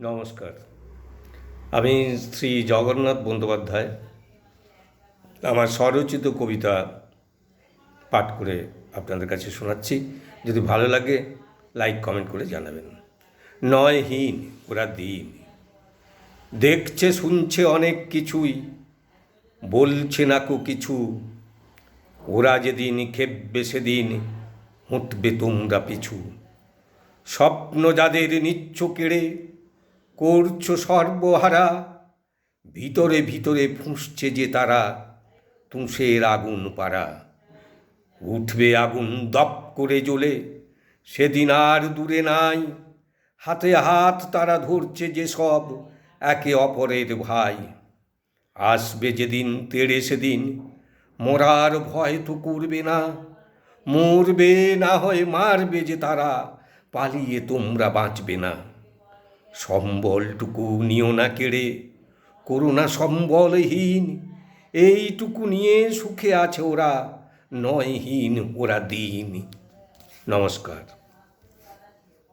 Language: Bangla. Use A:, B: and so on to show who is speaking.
A: নমস্কার। আমি শ্রী জগন্নাথ বন্দ্যোপাধ্যায়। আমার স্বরচিত কবিতা পাঠ করে আপনাদের কাছে শোনাচ্ছি। যদি ভালো লাগে, লাইক, কমেন্ট করে জানাবেন। নয় হীন, ওরা দিন। দেখছে, শুনছে অনেক কিছুই, বলছে না কো কিছু। ওরা যেদিন খেপবে সেদিন হুঁটবে তোমরা পিছু। স্বপ্ন যাদের নিচ্ছ কেড়ে করছ সর্বহারা। ভিতরে ভিতরে ফুঁসছে যে তারা, তুষের আগুন পাড়া। উঠবে আগুন দপ করে জ্বলে, সেদিন আর দূরে নাই। হাতে হাত তারা ধরছে যে সব, একে অপরের ভাই। আসবে যেদিন তেড়ে সেদিন, মরার ভয় তো করবে না। মরবে না হয় মারবে যে তারা, পালিয়ে তোমরা বাঁচবে না। সম্বলটুকু নিও না কেড়ে, করুণা সম্বলহীন, এইটুকু নিয়ে সুখে আছে ওরা, নয়হীন ওরা দিন। নমস্কার।